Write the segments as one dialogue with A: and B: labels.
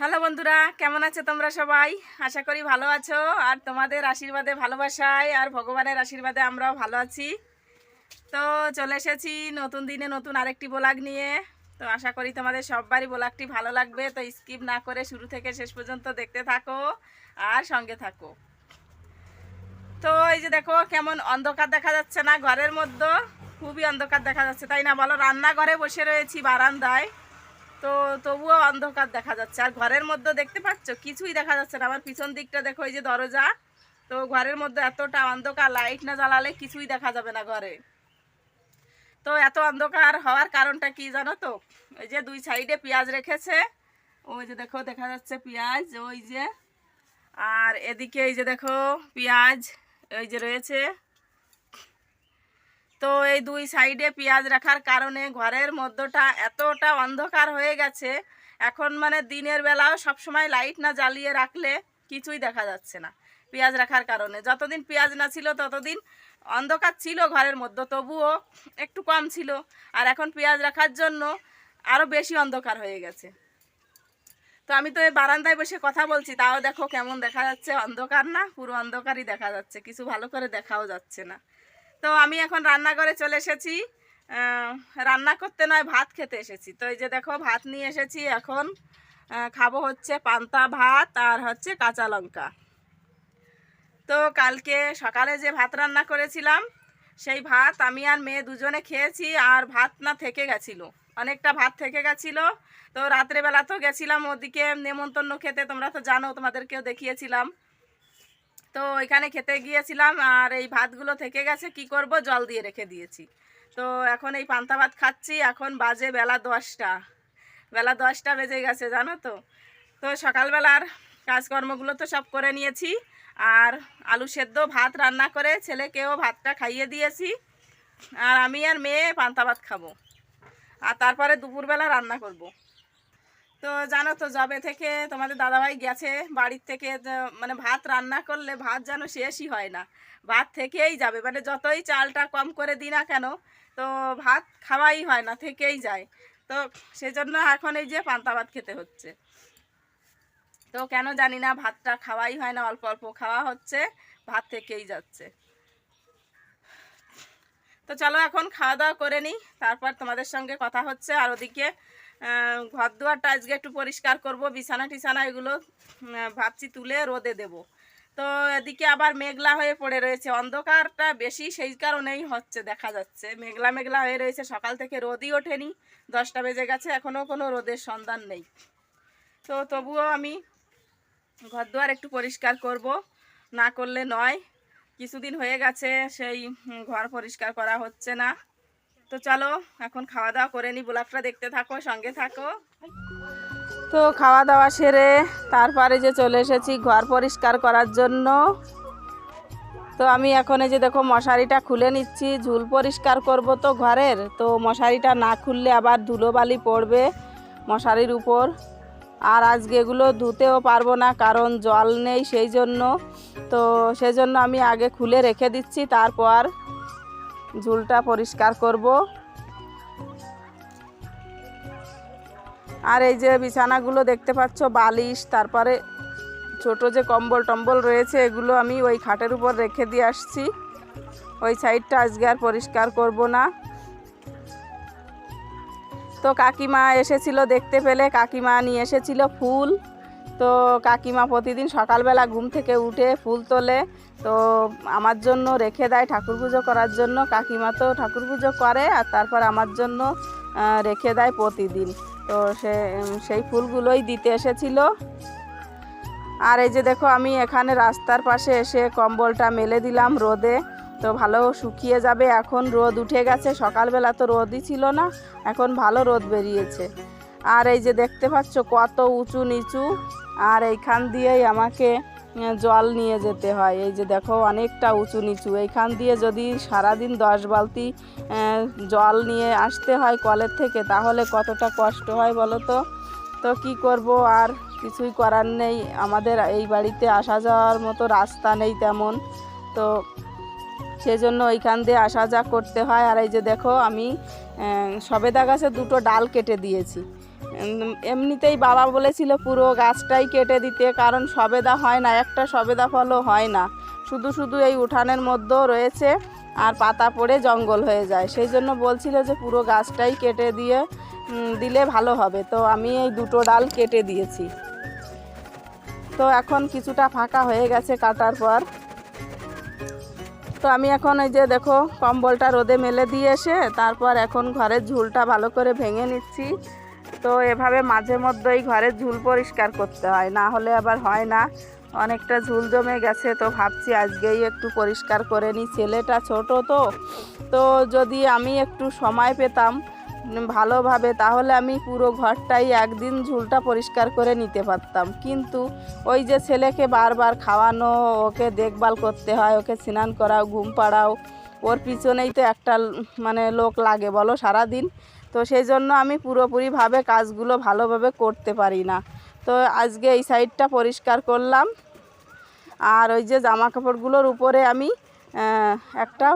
A: Hello বন্ধুরা, কেমন আছো তোমরা সবাই? আশা করি ভালো আছো। আর তোমাদের আশীর্বাদে, ভালোবাসায় আর ভগবানের আশীর্বাদে আমরাও ভালো আছি। তো চলে এসেছি নতুন দিনে নতুন আরেকটি ব্লগ নিয়ে। তো আশা করি তোমাদের সববারই ব্লগটি ভালো লাগবে। তো স্কিপ না করে শুরু থেকে শেষ পর্যন্ত দেখতে থাকো আর সঙ্গে থাকো। তো এই যে দেখো, কেমন অন্ধকার দেখা যাচ্ছে না ঘরের মধ্যে? খুবই অন্ধকার দেখা যাচ্ছে, তাই না? বলো, রান্নাঘরে বসে রয়েছি বারান্দায়। তো তবুও অন্ধকার দেখা যাচ্ছে। আর ঘরের মধ্যে দেখতে পাচ্ছ? কিছুই দেখা যাচ্ছে না। আমার পিছন দিকটা দেখো, এই যে দরজা। তো ঘরের মধ্যে এতটা অন্ধকার, লাইট না জ্বালালে কিছুই দেখা যাবে না ঘরে। তো এত অন্ধকার হওয়ার কারণটা কি জানো তো? ওই যে দুই সাইডে পেঁয়াজ রেখেছে। ওই যে দেখো, দেখা যাচ্ছে পেঁয়াজ, ওই যে। আর এদিকে এই যে দেখো, পেঁয়াজ, ওই যে রয়েছে। তো এই দুই সাইডে পেঁয়াজ রাখার কারণে ঘরের মধ্যটা এতটা অন্ধকার হয়ে গেছে। এখন মানে দিনের বেলাও সবসময় লাইট না জ্বালিয়ে রাখলে কিছুই দেখা যাচ্ছে না পেঁয়াজ রাখার কারণে। যতদিন পেঁয়াজ না ছিল ততদিন অন্ধকার ছিল ঘরের মধ্যে, তবুও একটু কম ছিল। আর এখন পেঁয়াজ রাখার জন্য আরও বেশি অন্ধকার হয়ে গেছে। তো আমি তো এই বারান্দায় বসে কথা বলছি, তাও দেখো কেমন দেখা যাচ্ছে। অন্ধকার না, পুরো অন্ধকারই দেখা যাচ্ছে। কিছু ভালো করে দেখাও যাচ্ছে না। তো আমি এখন রান্নাঘরে চলে এসেছি। রান্না করতে নয়, ভাত খেতে এসেছি। তো এই যে দেখো, ভাত নিয়ে এসেছি এখন। খাব হচ্ছে পান্তা ভাত আর হচ্ছে কাঁচা লঙ্কা। তো কালকে সকালে যে ভাত রান্না করেছিলাম, সেই ভাত আমি আর মেয়ে দুজনে খেয়েছি আর ভাত না থেকে গেছিল। অনেকটা ভাত থেকে গেছিল। তো রাত্রেবেলা তো গেছিলাম ওদিকে নেমন্তন্ন খেতে, তোমরা তো জানো, তোমাদেরকেও দেখিয়েছিলাম। তো ওইখানে খেতে গিয়েছিলাম আর এই ভাতগুলো থেকে গেছে, কি করব? জল দিয়ে রেখে দিয়েছি। তো এখন এই পান্তা ভাত খাচ্ছি, এখন বাজে বেলা দশটা। বেলা দশটা বেজে গেছে, জানো তো? তো সকালবেলার কাজকর্মগুলো তো সব করে নিয়েছি। আর আলু সেদ্ধ ভাত রান্না করে ছেলেকেও ভাতটা খাইয়ে দিয়েছি। আর আমি আর মেয়ে পান্তা ভাত খাব। আর তারপরে দুপুরবেলা রান্না করব। তো জানো তো জবে থেকে তোমাদের দাদাভাই গেছে, বাড়ির থেকে মানে ভাত রান্না করলে ভাত যেন শেষই হয় না। ভাত থেকেই যাবে মানে যতই চালটা কম করে দিই না কেন, তো ভাত খাওয়াই হয় না, থেকেই যায়। তো সেজন্য এখন এই যে পান্তা ভাত খেতে হচ্ছে। তো কেন জানি না, ভাতটা খাওয়াই হয় না, অল্প অল্প খাওয়া হচ্ছে, ভাত থেকেই যাচ্ছে। তো চলো এখন খাওয়া দাওয়া করে নিই, তারপর তোমাদের সঙ্গে কথা হচ্ছে, আর ওদিকে ঘর দুয়ারটা আজকে একটু পরিষ্কার করব, বিছানা টিছানা এগুলো ভাবছি তুলে রোদে দেব। তো এদিকে আবার মেঘলা হয়ে পড়ে রয়েছে, অন্ধকারটা বেশি সেই কারণেই হচ্ছে, দেখা যাচ্ছে। মেঘলা মেঘলা হয়ে রয়েছে, সকাল থেকে রোদই ওঠেনি, দশটা বেজে গেছে, এখনও কোনো রোদের সন্ধান নেই। তো তবুও আমি ঘর দুয়ার একটু পরিষ্কার করব, না করলে নয়। কিছুদিন হয়ে গেছে, সেই ঘর পরিষ্কার করা হচ্ছে না। তো চলো, এখন খাওয়া দাওয়া করে নি ব্লগটা দেখতে থাকো, সঙ্গে থাকো। তো খাওয়া দাওয়া সেরে তারপরে যে চলে এসেছি ঘর পরিষ্কার করার জন্য। তো আমি এখন এই যে দেখো মশারিটা খুলে নিচ্ছি, ঝুল পরিষ্কার করব তো ঘরের। তো মশারিটা না খুললে আবার ধুলোবালি পড়বে মশারির উপর। আর আজকে এগুলো ধুতেও পারব না, কারণ জল নেই সেই জন্য। তো সেই জন্য আমি আগে খুলে রেখে দিচ্ছি, তারপর ঝুলটা পরিষ্কার করব। আর এই যে বিছানাগুলো দেখতে পাচ্ছ, বালিশ, তারপরে ছোট যে কম্বল টম্বল রয়েছে, এগুলো আমি ওই খাটের উপর রেখে দিয়ে আসছি। ওই সাইডটা আজকে আর পরিষ্কার করব না। তো কাকিমা এসেছিল দেখতে পেলে, কাকিমা নিয়ে এসেছিল ফুল। তো কাকিমা প্রতিদিন সকালবেলা ঘুম থেকে উঠে ফুল তোলে। তো আমার জন্য রেখে দেয় ঠাকুর পুজো করার জন্য। কাকিমা তো ঠাকুর পুজো করে আর তারপর আমার জন্য রেখে দেয় প্রতিদিন। তো সে সেই ফুলগুলোই দিতে এসেছিল। আর এই যে দেখো, আমি এখানে রাস্তার পাশে এসে কম্বলটা মেলে দিলাম রোদে। তো ভালো শুকিয়ে যাবে এখন, রোদ উঠে গেছে। সকালবেলা তো রোদই ছিল না, এখন ভালো রোদ বেরিয়েছে। আর এই যে দেখতে পাচ্ছ কত উঁচু নিচু। আর এইখান দিয়েই আমাকে জল নিয়ে যেতে হয়। এই যে দেখো, অনেকটা উঁচু নিচু। এইখান দিয়ে যদি সারাদিন দশ বালতি জল নিয়ে আসতে হয় কলের থেকে, তাহলে কতটা কষ্ট হয় বলো তো? তো কি করব? আর কিছুই করার নেই। আমাদের এই বাড়িতে আসা যাওয়ার মতো রাস্তা নেই তেমন। তো সেজন্য ওইখান দিয়ে আসা যা করতে হয়। আর এই যে দেখো, আমি সবেদা গাছে দুটো ডাল কেটে দিয়েছি। এমনিতেই বাবা বলেছিল পুরো গাছটাই কেটে দিতে, কারণ সবেদা হয় না, একটা সবেদা ফলও হয় না। শুধু শুধু এই উঠানের মধ্যেও রয়েছে আর পাতা পড়ে জঙ্গল হয়ে যায়। সেই জন্য বলছিল যে পুরো গাছটাই কেটে দিয়ে দিলে ভালো হবে। তো আমি এই দুটো ডাল কেটে দিয়েছি। তো এখন কিছুটা ফাঁকা হয়ে গেছে কাটার পর। তো আমি এখন এই যে দেখো, কম্বলটা রোদে মেলে দিয়ে এসে, তারপর এখন ঘরের ঝুলটা ভালো করে ভেঙে নিচ্ছি। তো এভাবে মাঝে মধ্যেই ঘরের ঝুল পরিষ্কার করতে হয়। না হলে আবার হয় না। অনেকটা ঝুল জমে গেছে তো ভাবছি আজকেই একটু পরিষ্কার করে নিই। ছেলেটা ছোট তো তো যদি আমি একটু সময় পেতাম ভালোভাবে তাহলে আমি পুরো ঘরটাই একদিন ঝুলটা পরিষ্কার করে নিতে পারতাম। কিন্তু ওই যে ছেলেকে বারবার খাওয়ানো, ওকে দেখভাল করতে হয়, ওকে স্নান করাও, ঘুম পাড়াও, ওর পিছনেই তো একটা মানে লোক লাগে বলো সারাদিন। তো সেই জন্য আমি পুরোপুরিভাবে কাজগুলো ভালোভাবে করতে পারি না। তো আজকে এই সাইডটা পরিষ্কার করলাম। আর ওই যে জামা কাপড়গুলোর উপরে আমি একটা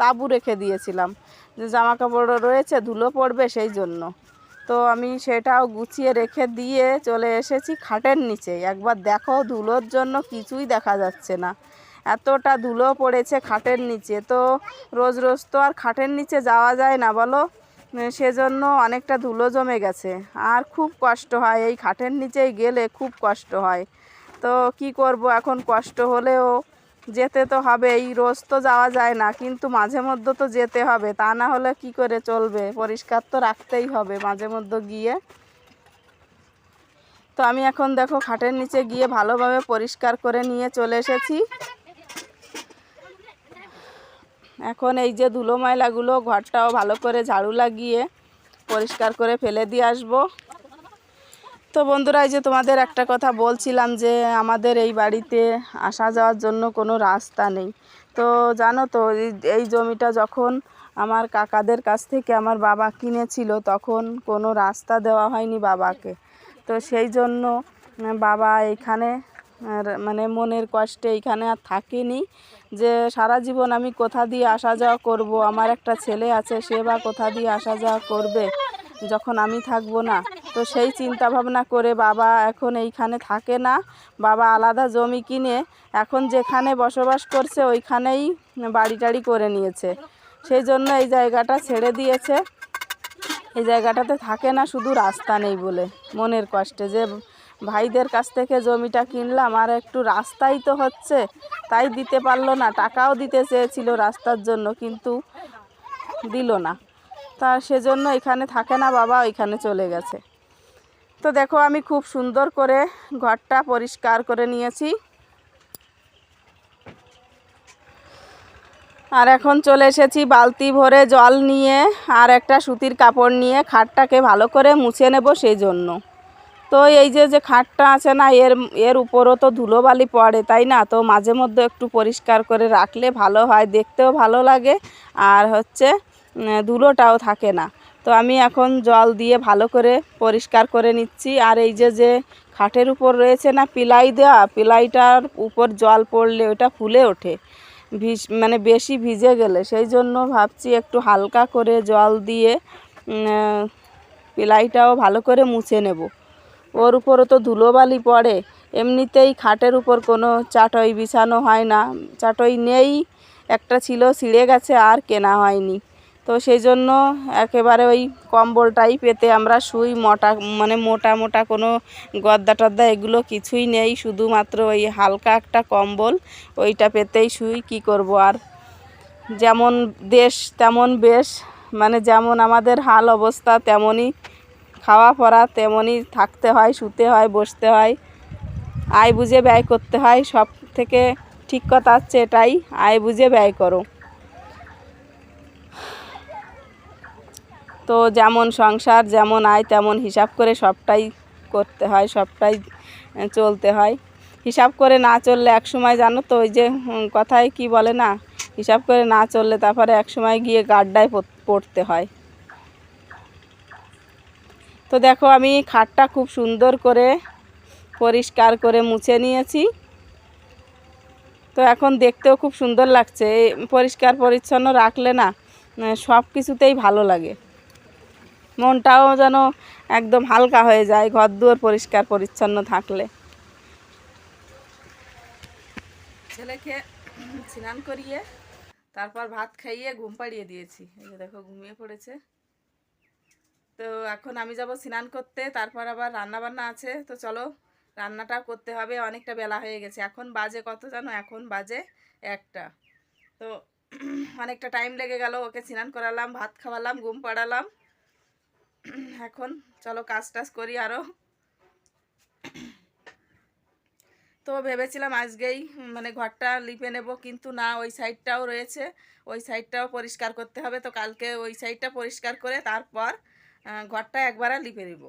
A: তাঁবু রেখে দিয়েছিলাম। যে জামা কাপড় রয়েছে, ধুলো পড়বে সেই জন্য। তো আমি সেটাও গুছিয়ে রেখে দিয়ে চলে এসেছি খাটের নিচে। একবার দেখো ধুলোর জন্য কিছুই দেখা যাচ্ছে না। এতটা ধুলো পড়েছে খাটের নিচে। তো রোজ রোজ তো আর খাটের নিচে যাওয়া যায় না বলো। সেজন্য অনেকটা ধুলো জমে গেছে। আর খুব কষ্ট হয়, এই খাটের নিচেই গেলে খুব কষ্ট হয়। তো কি করব, এখন কষ্ট হলেও যেতে তো হবে এই রোজ তো যাওয়া যায় না, কিন্তু মাঝে মধ্যে তো যেতে হবে, তা না হলে কি করে চলবে? পরিষ্কার তো রাখতেই হবে মাঝে মধ্যে গিয়ে। তো আমি এখন দেখো, খাটের নিচে গিয়ে ভালোভাবে পরিষ্কার করে নিয়ে চলে এসেছি। এখন এই যে ধুলো ময়লাগুলো ঘরটাও ভালো করে ঝাড়ু লাগিয়ে পরিষ্কার করে ফেলে দিয়ে আসব। তো বন্ধুরা, এই যে তোমাদের একটা কথা বলছিলাম যে আমাদের এই বাড়িতে আসা যাওয়ার জন্য কোনো রাস্তা নেই। তো জানো তো, এই- জমিটা যখন আমার কাকাদের কাছ থেকে আমার বাবা কিনেছিল তখন কোনো রাস্তা দেওয়া হয়নি বাবাকে। তো সেই জন্য বাবা এখানে আর মানে মনের কষ্টে এইখানে আর থাকেনি যে সারা জীবন আমি কোথা দিয়ে আসা যাওয়া করব, আমার একটা ছেলে আছে, সে বা কোথা দিয়ে আসা যাওয়া করবে, যখন আমি থাকব না? তো সেই চিন্তা ভাবনা করে বাবা এখন এইখানে থাকে না, বাবা আলাদা জমি কিনে এখন যেখানে বসবাস করছে ওইখানেই বাড়ি টাড়ি করে নিয়েছে। সেই জন্য এই জায়গাটা ছেড়ে দিয়েছে। এই জায়গাটাতে থাকে না, শুধু রাস্তা নেই বলে মনের কষ্টে যে ভাইদের কাছ থেকে জমিটা কিনলাম, আর একটু রাস্তাই তো হচ্ছে, তাই দিতে পারল না, টাকাও দিতে চেয়েছিল রাস্তার জন্য, কিন্তু দিল না। তা সেজন্য এখানে থাকে না বাবা, ওইখানে চলে গেছে। তো দেখো, আমি খুব সুন্দর করে ঘরটা পরিষ্কার করে নিয়েছি। আর এখন চলে এসেছি বালতি ভরে জল নিয়ে, আর একটা সুতির কাপড় নিয়ে, খাটটাকে ভালো করে মুছে নেব সেই জন্য তো এই যে যে খাটটা আছে না, এর এর উপরও তো ধুলোবালি পড়ে, তাই না? তো মাঝে মধ্যে একটু পরিষ্কার করে রাখলে ভালো হয়, দেখতেও ভালো লাগে। আর হচ্ছে ধুলোটাও থাকে না। তো আমি এখন জল দিয়ে ভালো করে পরিষ্কার করে নিচ্ছি। আর এই যে যে খাটের উপর রয়েছে না, পিলাই দেওয়া, পিলাইটার উপর জল পড়লে ওটা ফুলে ওঠে। ভিজ মানে বেশি ভিজে গেলে। সেই জন্য ভাবছি একটু হালকা করে জল দিয়ে পিলাইটাও ভালো করে মুছে নেব। ওর উপরও তো ধুলোবালি পড়ে। এমনিতেই খাটের উপর কোনো চাটই বিছানো হয় না। চাটই নেই, একটা ছিল, ছিঁড়ে গেছে, আর কেনা হয়নি। তো সেই জন্য একেবারে ওই কম্বলটাই পেতে আমরা শুই, মোটা মানে মোটা মোটা কোনো গদ্দা টদ্দা এগুলো কিছুই নেই। শুধুমাত্র ওই হালকা একটা কম্বল, ওইটা পেতেই শুই, কি করব আর? যেমন দেশ, তেমন বেশ মানে যেমন আমাদের হাল অবস্থা, তেমনই খাওয়া পড়া তেমনই থাকতে হয়, শুতে হয়, বসতে হয়। আয় বুঝে ব্যয় করতে হয়, সব থেকে ঠিক কথা হচ্ছে এটাই, আয় বুঝে ব্যয় করো। তো যেমন সংসার, যেমন আয়, তেমন হিসাব করে সবটাই করতে হয়, সবটাই চলতে হয়। হিসাব করে না চললে এক সময় জানো তো, ওই যে কথায় কি বলে না, হিসাব করে না চললে তারপরে এক সময় গিয়ে গাড্ডায় পড়- পড়তে হয়। তো দেখো আমি খাটটা খুব সুন্দর করে পরিষ্কার করে মুছে নিয়েছি। তো এখন দেখতেও খুব সুন্দর লাগছে পরিষ্কার পরিচ্ছন্ন রাখলে না সব কিছুতেই ভালো লাগে। মনটাও যেন একদম হালকা হয়ে যায় ঘর দুয়ার পরিষ্কার পরিচ্ছন্ন থাকলে। ছেলেকে স্নান করিয়ে তারপর ভাত খাইয়ে ঘুম পাড়িয়ে দিয়েছি। দেখো ঘুমিয়ে পড়েছে। তো এখন আমি যাব স্নান করতে, তারপর আবার রান্না বান্না আছে। তো চলো রান্নাটা করতে হবে, অনেকটা বেলা হয়ে গেছে। এখন বাজে কত জানো? এখন বাজে একটা। তো অনেকটা টাইম লেগে গেল, ওকে স্নান করালাম, ভাত খাওয়ালাম, ঘুম পাড়ালাম। এখন চলো কাজ টাজ করি আরও তো ভেবেছিলাম আজকেই মানে ঘরটা লিপে নেব, কিন্তু না, ওই সাইডটাও রয়েছে। ওই সাইডটাও পরিষ্কার করতে হবে। তো কালকে ওই সাইডটা পরিষ্কার করে তারপর ঘরটা একবারে লিপে দেব।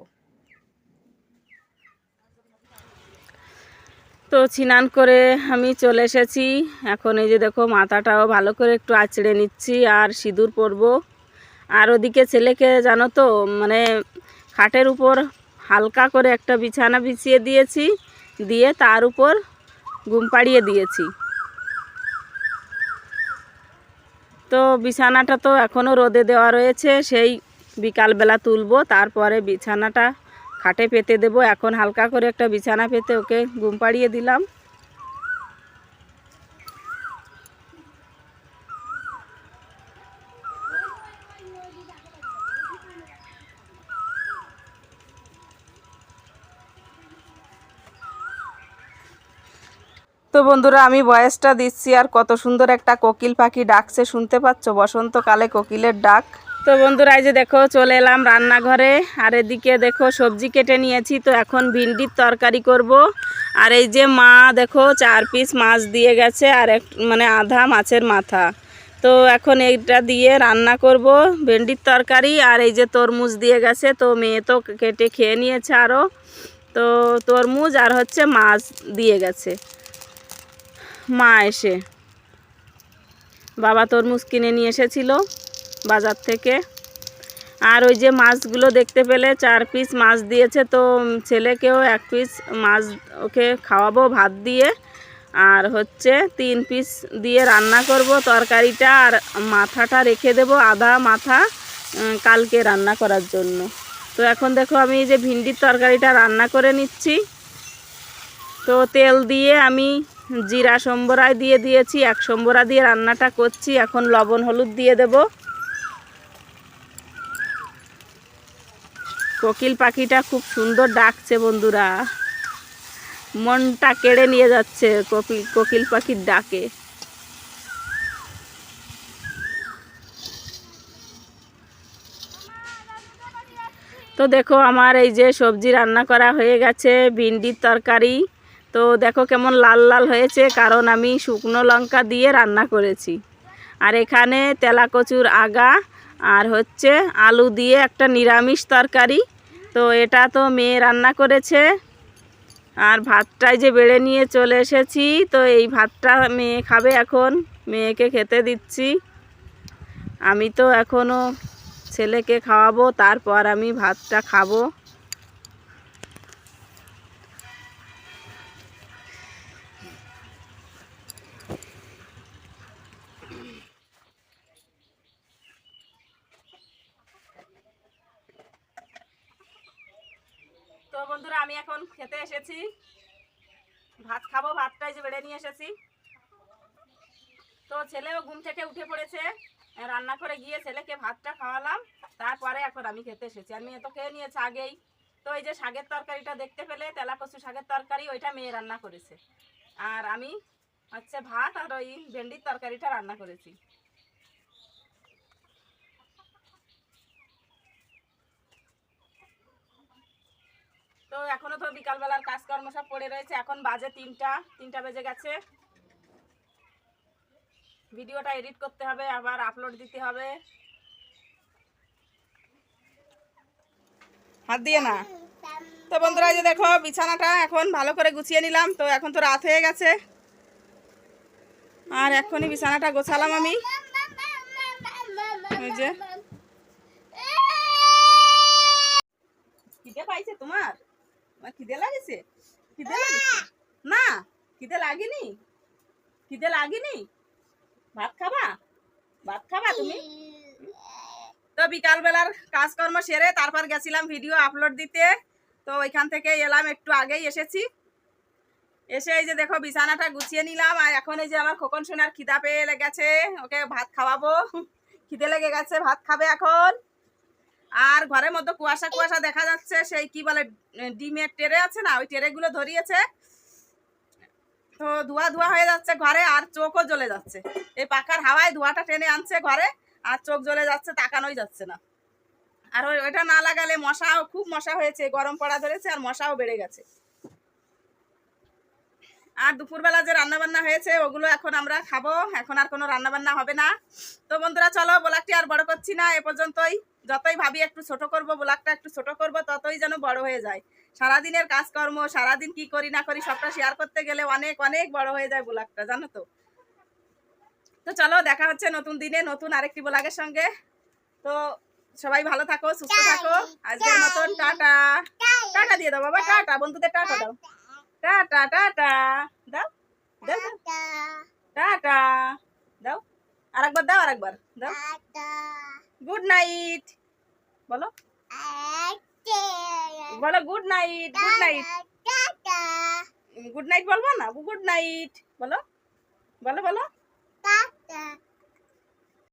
A: তো স্নান করে আমি চলে এসেছি। এখন এই যে দেখো, মাথাটাও ভালো করে একটু আঁচড়ে নিচ্ছি আর সিঁদুর পরব। আর ওদিকে ছেলেকে জানো তো মানে খাটের উপর হালকা করে একটা বিছানা বিছিয়ে দিয়েছি, দিয়ে তার উপর ঘুম পাড়িয়ে দিয়েছি। তো বিছানাটা তো এখনও রোদে দেওয়া রয়েছে, সেই বিকালবেলা তুলবো, তারপরে বিছানাটা খাটে পেতে দেবো। এখন হালকা করে একটা বিছানা পেতে ওকে ঘুম পাড়িয়ে দিলাম। তো বন্ধুরা, আমি বয়সটা দিচ্ছি আর কত সুন্দর একটা কোকিল পাখি ডাকছে, শুনতে পাচ্ছ? বসন্তকালে কোকিলের ডাক। তো বন্ধুরা, এই যে দেখো, চলে এলাম রান্নাঘরে। আর এদিকে দেখো, সবজি কেটে নিয়েছি। তো এখন ভিন্ডির তরকারি করব। আর এই যে মা, দেখো, চার পিস মাছ দিয়ে গেছে, আর এক মানে আধা মাছের মাথা। তো এখন এইটা দিয়ে রান্না করব, ভেন্ডির তরকারি। আর এই যে তরমুজ দিয়ে গেছে, তো মেয়ে তো কেটে খেয়ে নিয়েছে আরও তো তরমুজ আর হচ্ছে মাছ দিয়ে গেছে। মা এসে। বাবা তরমুজ কিনে নিয়ে এসেছিল। বাজার থেকে। আর ওই যে মাছগুলো দেখতে পেলে চার পিস মাছ দিয়েছে তো ছেলেকেও এক পিস মাছ ওকে খাওয়াবো ভাত দিয়ে। আর হচ্ছে তিন পিস দিয়ে রান্না করব তরকারিটা আর মাথাটা রেখে দেব আধা মাথা কালকে রান্না করার জন্য। তো এখন দেখো আমি যে ভিন্ডির তরকারিটা রান্না করে নিচ্ছি। তো তেল দিয়ে আমি জিরা সম্বরায় দিয়ে দিয়েছি, এক সম্বরা দিয়ে রান্নাটা করছি, এখন লবণ হলুদ দিয়ে দেব। কোকিল পাখিটা খুব সুন্দর ডাকছে বন্ধুরা। মনটা কেড়ে নিয়ে যাচ্ছে কোকিল কোকিল পাখির ডাকে। তো দেখো আমার এই যে সবজি রান্না করা হয়ে গেছে, ভিন্ডির তরকারি। তো দেখো কেমন লাল লাল হয়েছে, কারণ আমি শুকনো লঙ্কা দিয়ে রান্না করেছি। আর এখানে তেলা কচুর আগা, আর হচ্ছে আলু দিয়ে একটা নিরামিষ তরকারি। তো এটা তো মেয়ে রান্না করেছে। আর ভাতটাই যে বেড়ে নিয়ে চলে এসেছি, তো এই ভাতটা মেয়ে খাবে এখন। মেয়েকে খেতে দিচ্ছি। আমি তো এখনও ছেলেকে খাওয়াবো, তারপর আমি ভাতটা খাব তো বন্ধুরা আমি এখন খেতে এসেছি। ভাত খাব ভাতটাই যে বেড়ে নিয়ে এসেছি। তো ছেলেও ঘুম থেকে উঠে পড়েছে। রান্না করে গিয়ে ছেলেকে ভাতটা খাওয়ালাম। তারপরে এখন আমি খেতে এসেছি। আর মেয়ে তো খেয়ে নিয়েছে আগেই। তো এই যে শাকের তরকারিটা দেখতে পেলে তেলা কচু শাকের তরকারি, ওইটা মেয়ে রান্না করেছে। আর আমি হচ্ছে ভাত আর ওই ভেন্ডির তরকারিটা রান্না করেছি। তো এখনও তো বিকালবেলার কাজকর্ম সব পড়ে রয়েছে। এখন বাজে তিনটা তিনটা বেজে গেছে। ভিডিওটা এডিট করতে হবে, আবার আপলোড দিতে হবে। হাত দিয়ে না? তো বন্ধুরা যে দেখো, বিছানাটা এখন ভালো করে গুছিয়ে নিলাম। তো এখন তো রাত হয়ে গেছে। আর এখনই বিছানাটা গোছালাম আমি। ওই যে। পাইছে তোমার? তোমার খিদে লাগেছে? খিদে লাগেছে? না খিদে লাগেনি? খিদে লাগেনি? ভাত খাবা? ভাত খাবা তুমি? তো বিকালবেলার কাজকর্ম সেরে তারপর গেছিলাম ভিডিও আপলোড দিতে। তো ওইখান থেকে এলাম, একটু আগেই এসেছি। এসে এই যে দেখো, বিছানাটা গুছিয়ে নিলাম, আর এখন এই যে আমার খোকন সোনার খিদা পেয়ে গেছে ওকে ভাত খাওয়াবো। খিদে লেগে গেছে, ভাত খাবে এখন। আর ঘরের মধ্যে কুয়াশা কুয়াশা দেখা যাচ্ছে, সেই কি বলে, ডিমের টেরে আছে না, ওই টেরেগুলো ধরিয়েছে। তো ধোয়া ধোয়া হয়ে যাচ্ছে ঘরে, আর চোখও জ্বলে যাচ্ছে। এই পাখার হাওয়ায় ধোয়াটা টেনে আনছে ঘরে, আর চোখ জ্বলে যাচ্ছে, তাকানোই যাচ্ছে না। আর ওই ওইটা না লাগালে মশাও, খুব মশা হয়েছে, গরম পড়া ধরেছে, আর মশাও বেড়ে গেছে। আর দুপুরবেলা যে রান্নাবান্না হয়েছে, ওগুলো এখন আমরা খাব, এখন আর কোনো রান্না বান্না হবে না। তো বন্ধুরা, চলো, ব্লগটি আর বড় করছি না, এ পর্যন্তই। যতই ভাবি একটু ছোট করব ব্লগটা একটু ছোট করব ততই যেন বড় হয়ে যায়। সারাদিনের কাজকর্ম সারাদিন কি করি না করি সবটা শেয়ার করতে গেলে অনেক অনেক বড় হয়ে যায় ব্লগটা জানো তো? তো চলো দেখা হচ্ছে নতুন দিনে নতুন আরেকটি ব্লগের সঙ্গে। তো সবাই ভালো থাকো সুস্থ থাকো। আজকের মতন টাটা। টাটা দিয়ে দাও বাবা টাটা। বন্ধুদের টাটা দাও। Tata tata. দাও দাও দাও। টাটা। দাও। আরেকবার দাও আরেকবার। দাও। গুড নাইট বলো। বলো good night good night good night বলব না? গুড নাইট বলো। বলো বলো।